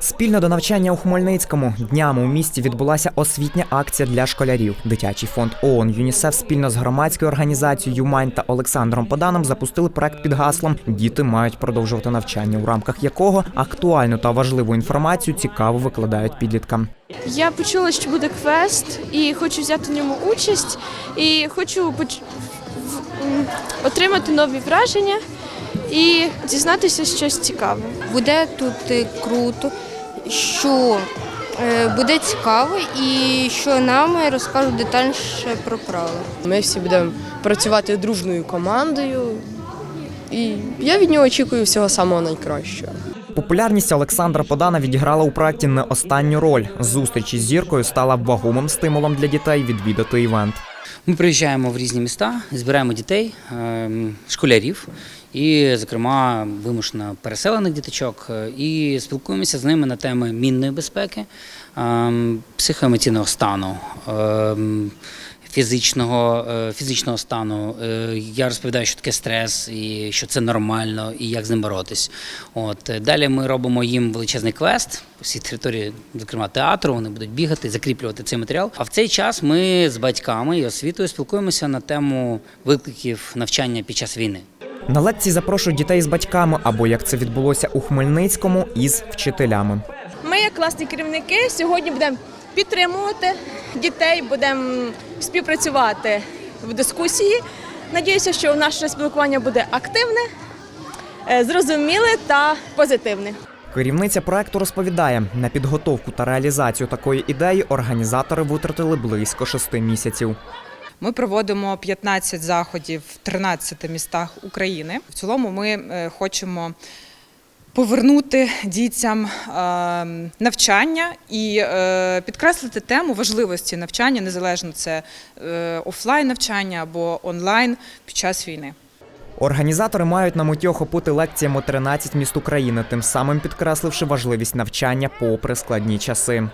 Спільно до навчання у Хмельницькому днями у місті відбулася освітня акція для школярів. Дитячий фонд ООН ЮНІСЕФ спільно з громадською організацією «Юмань» та Олександром Поданом запустили проект під гаслом Діти мають продовжувати навчання, у рамках якого актуальну та важливу інформацію цікаво викладають підліткам. Я почула, що буде квест, і хочу взяти в ньому участь, і хочу поч- отримати нові враження і дізнатися щось цікаве. Буде тут е, круто, що е, буде цікаво і що нам розкажуть детальніше про правила. Ми всі будемо працювати дружною командою, і я від нього очікую всього самого найкращого. Популярність Олександра Подана відіграла у проекті не останню роль. Зустріч із зіркою стала вагомим стимулом для дітей відвідати івент. Ми приїжджаємо в різні міста, збираємо дітей, ем, школярів і, зокрема, вимушено переселених діточок, е, і спілкуємося з ними на теми мінної безпеки, ем, психоемоційного стану. Фізичного, е, фізичного стану Е, я розповідаю, що таке стрес, і що це нормально, і як з ним боротись. От е, далі ми робимо їм величезний квест по всій території, зокрема театру. Вони будуть бігати, закріплювати цей матеріал. А в цей час ми з батьками і освітою спілкуємося на тему викликів навчання під час війни. На лекції запрошують дітей з батьками або як це відбулося у Хмельницькому із вчителями. Ми, як класні керівники, сьогодні будемо підтримувати дітей, будемо співпрацювати в дискусії. Надіюся, що наше спілкування буде активне, е, зрозуміле та позитивне. Керівниця проекту розповідає, на підготовку та реалізацію такої ідеї організатори витратили близько шести місяців. Ми проводимо 15 заходів в 13 містах України. В цілому ми е, хочемо повернути дітям навчання і е, підкреслити тему важливості навчання, незалежно це е, офлайн навчання або онлайн під час війни. Організатори мають на меті охопити лекціями 13 міст України, тим самим підкресливши важливість навчання попри складні часи.